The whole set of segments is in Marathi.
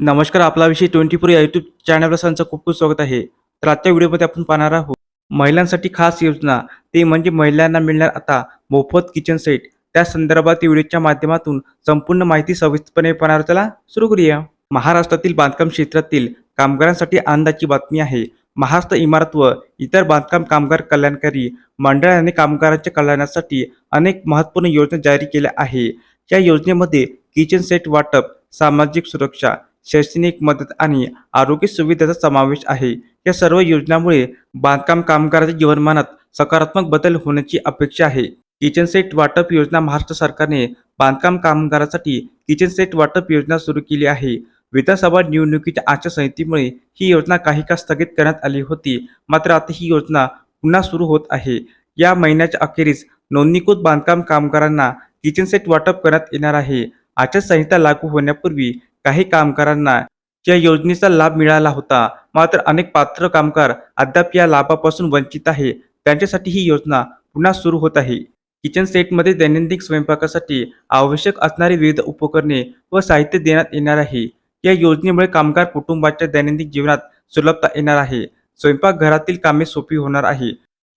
नमस्कार आपला विषय ट्वेंटी फोर या यूट्यूब चॅनलवर सर्वांचं खूप खूप स्वागत आहे. तर आजच्या व्हिडिओमध्ये आपण पाहणार आहोत महिलांसाठी खास योजना. ते म्हणजे महिलांना मिळणार आता मोफत किचन सेट त्या संदर्भात व्हिडिओच्या माध्यमातून संपूर्ण माहिती सविस्तरपणे पाहणार चला सुरू करूया. महाराष्ट्रातील बांधकाम क्षेत्रातील कामगारांसाठी आनंदाची बातमी आहे. महाराष्ट्र इमारत व इतर बांधकाम कामगार कल्याणकारी मंडळाने कामगारांच्या कल्याणासाठी अनेक महत्त्वपूर्ण योजना जारी केल्या आहे. या योजनेमध्ये किचन सेट वाटप सामाजिक सुरक्षा शैक्षणिक मदत आणि आरोग्य सुविधेचा समावेश आहे. या सर्व योजनांमुळे बांधकाम कामगारांच्या जीवनमानात सकारात्मक बदल होण्याची अपेक्षा आहे. किचन सेट वाटप योजना महाराष्ट्र सरकारने बांधकाम कामगारांसाठी किचन सेट वाटप योजना सुरू केली आहे. विधानसभा निवडणुकीच्या आचारसंहितेमुळे ही योजना काही काळ स्थगित करण्यात आली होती. मात्र आता ही योजना पुन्हा सुरू होत आहे. या महिन्याच्या अखेरीस नोंदणीकृत बांधकाम कामगारांना किचन सेट वाटप करण्यात येणार आहे. आचारसंहिता लागू होण्यापूर्वी काही कामगारांना या योजनेचा लाभ मिळाला होता. मात्र अनेक पात्र कामगार अद्याप या लाभापासून वंचित आहे. त्यांच्यासाठी ही योजना पुन्हा सुरू होत आहे. किचन सेटमध्ये दैनंदिन स्वयंपाकासाठी आवश्यक असणारी विविध उपकरणे व साहित्य देण्यात येणार आहे. या योजनेमुळे कामगार कुटुंबाच्या दैनंदिन जीवनात सुलभता येणार आहे. स्वयंपाकघरातील कामे सोपी होणार आहे.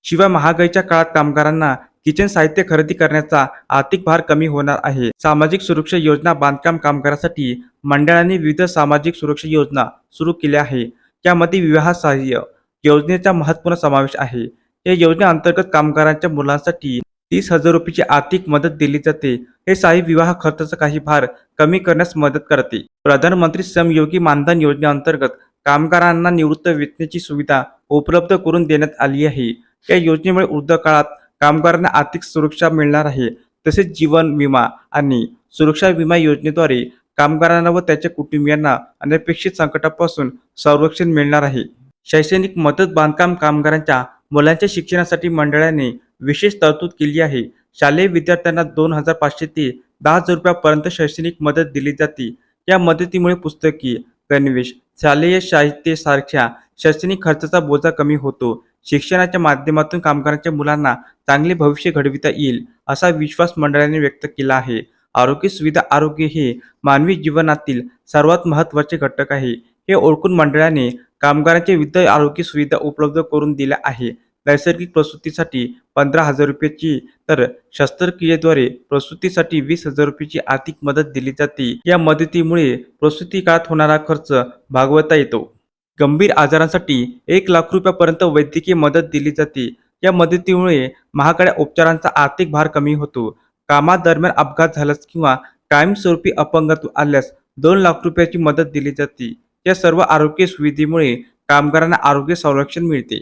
शिवाय महागाईच्या काळात कामगारांना किचन साहित्य खरेदी करण्याचा आर्थिक भार कमी होणार आहे. सामाजिक सुरक्षा योजना बांधकाम कामगारांसाठी मंडळाने विविध सामाजिक सुरक्षा योजना सुरू केल्या आहे. त्यामध्ये विवाह सहाय्य योजनेचा महत्त्वपूर्ण समावेश आहे. या योजनेअंतर्गत कामगारांच्या मुलांसाठी तीस हजार रुपयाची आर्थिक मदत दिली जाते. हे साही विवाह खर्चाचा काही भार कमी करण्यास मदत करते. प्रधानमंत्री श्रमयोगी मानधन योजनेअंतर्गत कामगारांना निवृत्त वेतनाची सुविधा उपलब्ध करून देण्यात आली आहे. या योजनेमुळे वृद्ध काळात कामगारांना आर्थिक सुरक्षा मिळणार आहे. तसेच जीवन विमा आणि सुरक्षा विमा योजनेद्वारे कामगारांना व त्याच्या कुटुंबियांना अनपेक्षित संकटापासून संरक्षण मिळणार आहे. शैक्षणिक मदत बांधकाम कामगारांच्या मुलांच्या शिक्षणासाठी मंडळाने विशेष तरतूद केली आहे. शालेय विद्यार्थ्यांना दोन हजार पाचशे ते दहा हजार रुपयापर्यंत शैक्षणिक मदत दिली जाते. या मदतीमुळे पुस्तकी गणवेश शालेय साहित्य सारख्या शैक्षणिक खर्चाचा बोजा कमी होतो. शिक्षणाच्या माध्यमातून कामगारांच्या मुलांना चांगले भविष्य घडविता येईल असा विश्वास मंडळाने व्यक्त केला आहे. आरोग्य सुविधा आरोग्य हे मानवी जीवनातील सर्वात महत्त्वाचे घटक आहे. हे ओळखून मंडळाने कामगारांचे विविध आरोग्य सुविधा उपलब्ध करून दिल्या आहे. नैसर्गिक प्रसूतीसाठी पंधरा हजार रुपयाची तर शस्त्रक्रियेद्वारे प्रसूतीसाठी वीस हजार रुपयाची आर्थिक मदत दिली जाते. या मदतीमुळे प्रसूती काळात होणारा खर्च भागवता येतो. गंभीर आजारांसाठी एक लाख रुपयापर्यंत वैद्यकीय मदत दिली जाते. या मदतीमुळे महागड्या उपचारांचा आर्थिक भार कमी होतो. कामादरम्यान अपघात झाल्यास किंवा कायमस्वरूपी अपंगत्व आल्यास दोन लाख रुपयाची मदत दिली जाते. या सर्व आरोग्य सुविधेमुळे कामगारांना आरोग्य संरक्षण मिळते.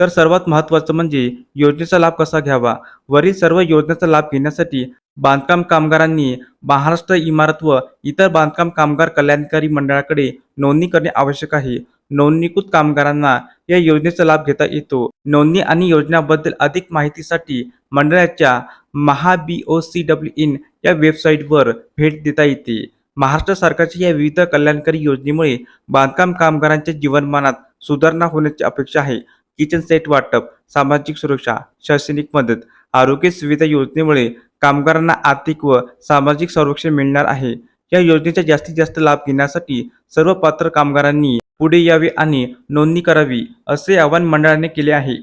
तर सर्वात महत्त्वाचं म्हणजे योजनेचा लाभ कसा घ्यावा? वरील सर्व योजनेचा लाभ घेण्यासाठी बांधकाम कामगारांनी महाराष्ट्र इमारत व इतर बांधकाम कामगार कल्याणकारी मंडळाकडे नोंदणी करणे आवश्यक आहे. नोंदणीकृत कामगारांना या योजनेचा लाभ घेता येतो. नोंदणी आणि योजनाबद्दल अधिक माहितीसाठी मंडळाच्या Maha B O C W in या वेबसाईटवर भेट देता येते. महाराष्ट्र सरकारच्या या विविध कल्याणकारी योजनेमुळे बांधकाम कामगारांच्या जीवनमानात सुधारणा होण्याची अपेक्षा आहे. किचन सेट वाटप सामाजिक सुरक्षा शैक्षणिक मदत आरोग्य सुविधा योजनेमुळे कामगारांना आर्थिक व सामाजिक संरक्षण मिळणार आहे. या योजनेचा जास्तीत जास्त लाभ घेण्यासाठी सर्व पात्र कामगारांनी पुढे यावे आणि नोंदणी करावी असे आवाहन मंडळाने केले आहे.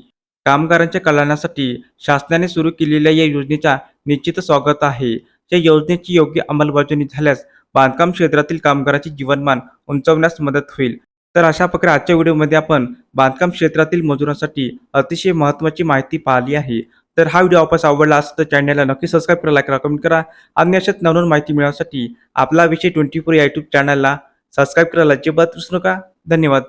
कामगारांच्या कल्याणासाठी शासनाने सुरू केलेल्या या योजनेचा निश्चित स्वागत आहे. या योजनेची योग्य अंमलबजावणी झाल्यास बांधकाम क्षेत्रातील कामगारांचे जीवनमान उंचावण्यास मदत होईल. तर अशा प्रकारे आजच्या व्हिडिओमध्ये आपण बांधकाम क्षेत्रातील मजुरांसाठी अतिशय महत्त्वाची माहिती पाहिली आहे. तर हा व्हिडिओ वापस आवडला असेल तर चॅनलला नक्की सबस्क्राईब करा लाईक करा कमेंट करा. आणि अशाच नवनवीन माहिती मिळवण्यासाठी आपला विषय ट्वेंटी फोर या यूट्यूब चॅनलला सबस्क्राईब करायला अजिबात विसरू नका. धन्यवाद.